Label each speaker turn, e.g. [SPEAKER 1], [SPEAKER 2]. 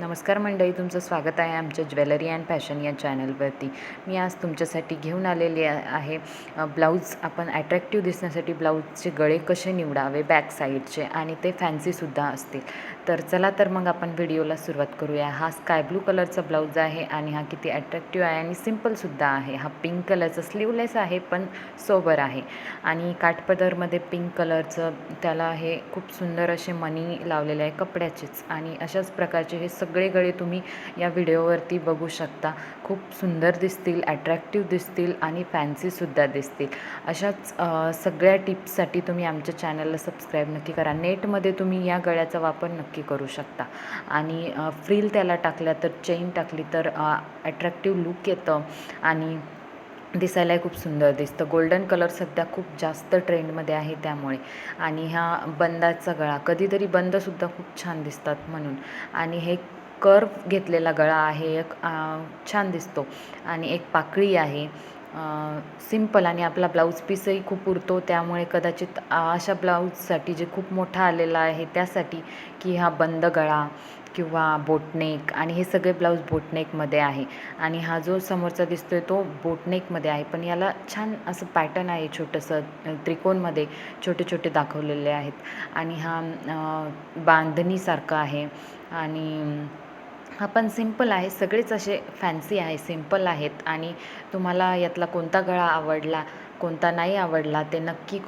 [SPEAKER 1] नमस्कार मंडळी तुमचं स्वागत आहे आमच्या ज्वेलरी अँड फॅशन या चॅनलवरती. मी आज तुमच्यासाठी घेऊन आलेली आहे ब्लाऊज. आपण ॲट्रॅक्टिव्ह दिसण्यासाठी ब्लाऊजचे गळे कसे निवडावे बॅक साईडचे आणि ते फॅन्सीसुद्धा असतील. तर चला तर मग आपण व्हिडिओला सुरुवात करूया. हा स्काय ब्लू कलरचा ब्लाऊज आहे आणि हा किती ॲट्रॅक्टिव्ह आहे आणि सिम्पलसुद्धा आहे. हा पिंक कलरचा स्लीवलेस आहे पण सोबर आहे. आणि काठपदरमध्ये पिंक कलरचं त्याला हे खूप सुंदर असे मनी लावलेले आहे कपड्याचेच. आणि अशाच प्रकारचे हे सगळे गळे तुम्ही या व्हिडिओवरती बघू शकता. खूप सुंदर दिसतील ॲट्रॅक्टिव्ह दिसतील आणि फॅन्सीसुद्धा दिसतील. अशाच सगळ्या टिप्ससाठी तुम्ही आमच्या चॅनलला सबस्क्राईब नक्की करा. नेटमध्ये तुम्ही या गळ्याचा वापर नक्की करू शकता. आणि फ्रील त्याला टाकल्या तर चेन टाकली तर ॲट्रॅक्टिव्ह लुक येतं आणि दिसायलाही खूप सुंदर दिसतं. गोल्डन कलर सध्या खूप जास्त ट्रेंडमध्ये आहे त्यामुळे. आणि ह्या बंदाचा गळा कधीतरी बंदसुद्धा खूप छान दिसतात म्हणून. आणि हे कर्व घेतलेला गळा आहे एक छान दिसतो. आणि एक पाकळी आहे. सिंपल आणि आपला ब्लाऊज पीसही खूप उरतो. त्यामुळे कदाचित अशा ब्लाऊजसाठी जे खूप मोठा आलेला आहे त्यासाठी की हा बंद गळा किंवा बोटनेक आणि हे सगळे ब्लाऊज बोटनेकमध्ये आहे. आणि हा जो समोरचा दिसतो आहे तो बोटनेकमध्ये आहे. पण याला छान असं पॅटर्न आहे छोटंसं त्रिकोणमध्ये छोटे छोटे दाखवलेले आहेत. आणि हा बांधणीसारखा आहे. आणि हा पण सिंपल आहे सगळेच असे फॅन्सी आहे सिंपल आहेत आणि तुम्हाला यातला कोणता गळा आवडला कोणता नाही आवडला ते नक्की